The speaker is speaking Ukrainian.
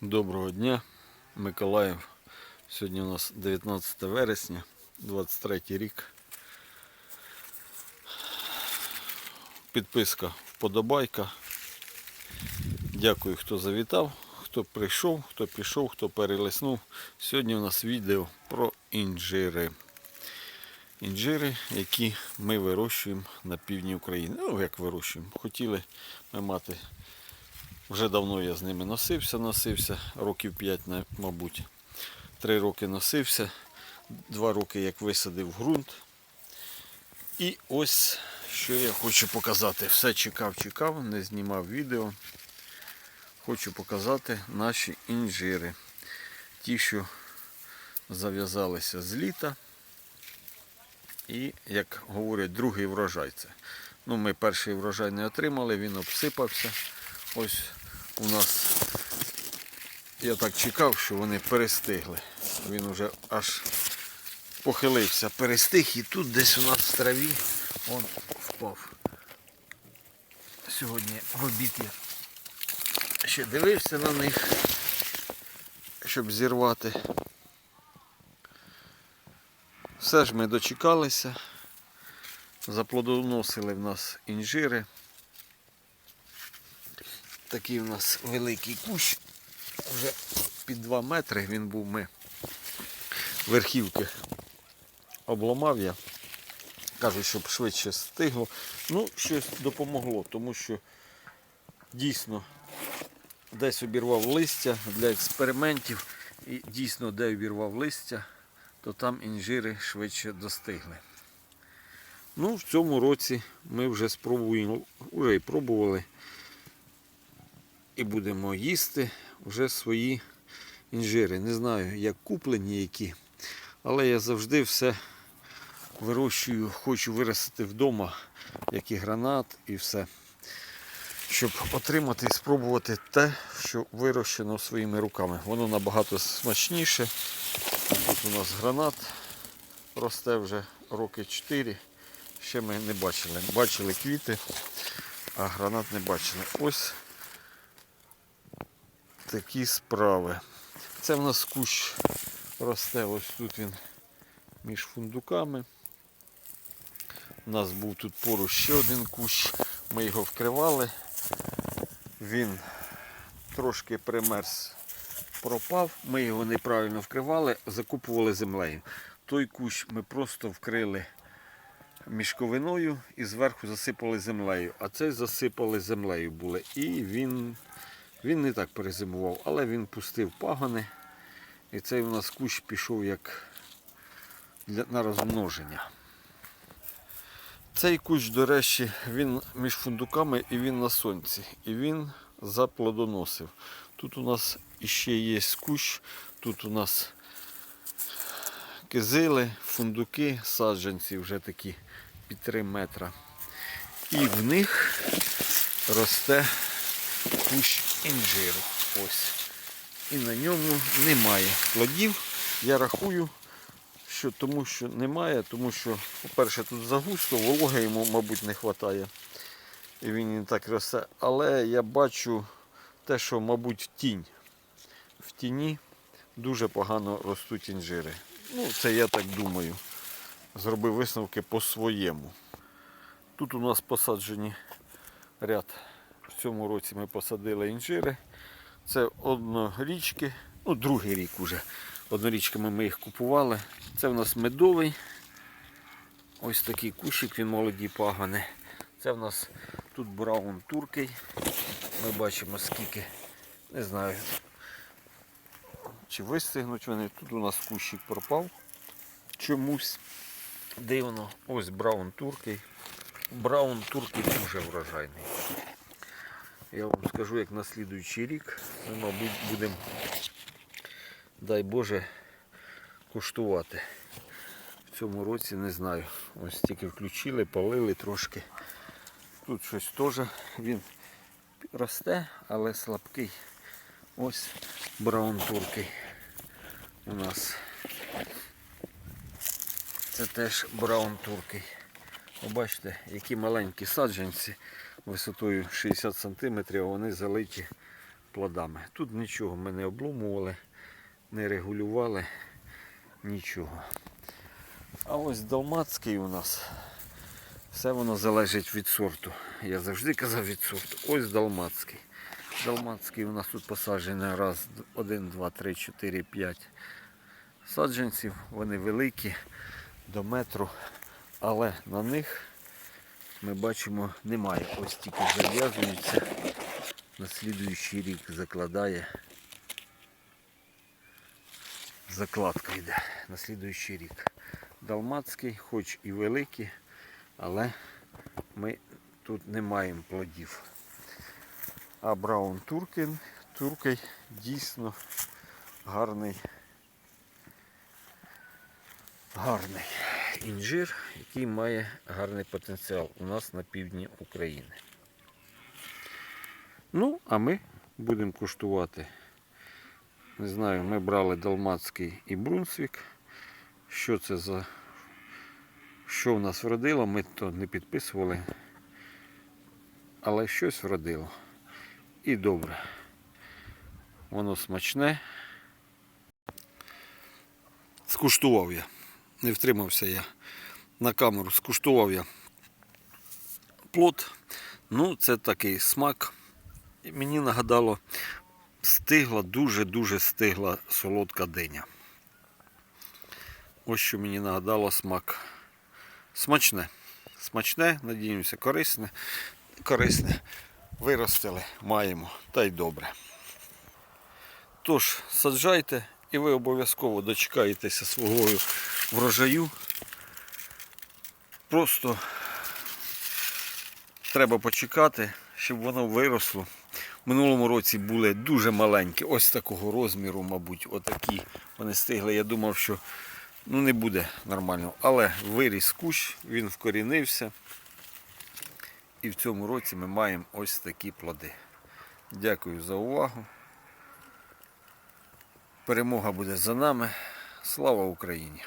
Доброго дня, Миколаїв. Сьогодні у нас 19 вересня, 23 рік. Підписка вподобайка. Дякую, хто завітав, хто прийшов, хто пішов, хто перелиснув. Сьогодні у нас відео про інжири. Інжири, які ми вирощуємо на півдні України. Ну, як вирощуємо. Хотіли ми мати вже давно я з ними носився, носився, років 5, мабуть. Три роки носився, два роки як висадив ґрунт. І ось що я хочу показати. Все чекав, чекав, не знімав відео. Хочу показати наші інжири. Ті, що зав'язалися з літа. І, як говорять, другий врожай це. Ну, ми перший врожай не отримали, він обсипався. Ось у нас я так чекав, що вони перестигли. Він уже аж похилився, перестиг і тут десь у нас в траві он впав. Сьогодні в обід я ще дивився на них, щоб зірвати. Все ж ми дочекалися. Заплодоносили в нас інжири. Такий у нас великий кущ. Вже під 2 метри він був ми. Верхівки обламав я. Кажуть, щоб швидше стигло. Ну, щось допомогло, тому що дійсно десь обірвав листя для експериментів. І дійсно, де обірвав листя, то там інжири швидше достигли. Ну, в цьому році ми вже спробуємо, вже і пробували і будемо їсти вже свої інжири. Не знаю, як куплені які, але я завжди все вирощую, хочу виростити вдома, як і гранат і все. Щоб отримати і спробувати те, що вирощено своїми руками. Воно набагато смачніше. Тут у нас гранат росте вже роки 4. Ще ми не бачили. Бачили квіти, а гранат не бачили. Ось такі справи. Це в нас кущ росте, ось тут він між фундуками. У нас був тут поруч ще один кущ, ми його вкривали. Він трошки примерз, пропав, ми його неправильно вкривали, закупували землею. Той кущ ми просто вкрили мішковиною і зверху засипали землею. А цей засипали землею були. І він він не так перезимував, але він пустив пагони. І цей у нас кущ пішов як для, на розмноження. Цей кущ, до речі, він між фундуками і він на сонці. І він заплодоносив. Тут у нас іще є кущ, тут у нас кизили, фундуки, саджанці вже такі під 3 метра. І в них росте кущ інжиру. Ось. І на ньому немає плодів. Я рахую, що тому що немає, тому що, по-перше, тут загусто, вологи йому, мабуть, не вистачає. І він не так росте. Але я бачу те, що, мабуть, тінь. В тіні дуже погано ростуть інжири. Ну, це я так думаю. Зробив висновки по-своєму. Тут у нас посаджені ряд в цьому році ми посадили інжири. Це однорічки, ну другий рік уже. Однорічками ми їх купували. Це в нас медовий. Ось такий кущик, він молоді пагани. Це в нас тут браун туркий. Ми бачимо скільки, не знаю, чи вистигнуть вони. Тут у нас кущик пропав. Чомусь дивно. Ось браун туркий. Браун туркий дуже врожайний. Я вам скажу, як на слідуючий рік ми, мабуть, будемо, дай Боже, куштувати. В цьому році не знаю. Ось тільки включили, палили трошки. Тут щось теж він росте, але слабкий. Ось браун туркий у нас. Це теж браун туркий. Побачите, які маленькі саджанці висотою 60 см, а вони залиті плодами. Тут нічого ми не обломували, не регулювали, нічого. А ось далмацький у нас. Все воно залежить від сорту. Я завжди казав від сорту. Ось далмацький. Далмацький у нас тут посаджений раз, один, два, три, чотири, п'ять саджанців. Вони великі до метру, але на них ми бачимо немає. Ось тільки зав'язуються. На слідуючий рік закладає. Закладка йде на слідуючий рік. Далмацький, хоч і великий, але ми тут не маємо плодів. А Браун Туркин, Туркий дійсно гарний, гарний інжир, який має гарний потенціал у нас на півдні України. Ну, а ми будемо куштувати. Не знаю, ми брали Далмацький і Брунсвік. Що це за що в нас вродило, ми то не підписували. Але щось вродило. І добре. Воно смачне. Скуштував я. Не втримався я на камеру. Скуштував я плод. Ну, це такий смак. І мені нагадало, стигла, дуже-дуже стигла солодка диня. Ось що мені нагадало смак. Смачне. Смачне, надіємося, корисне. Корисне. Виростили, маємо, та й добре. Тож, саджайте і ви обов'язково дочекаєтеся свого врожаю. Просто треба почекати, щоб воно виросло. В минулому році були дуже маленькі, ось такого розміру, мабуть, отакі. Вони стигли. Я думав, що ну, не буде нормально. Але виріс кущ, він вкорінився. І в цьому році ми маємо ось такі плоди. Дякую за увагу. Перемога буде за нами. Слава Україні!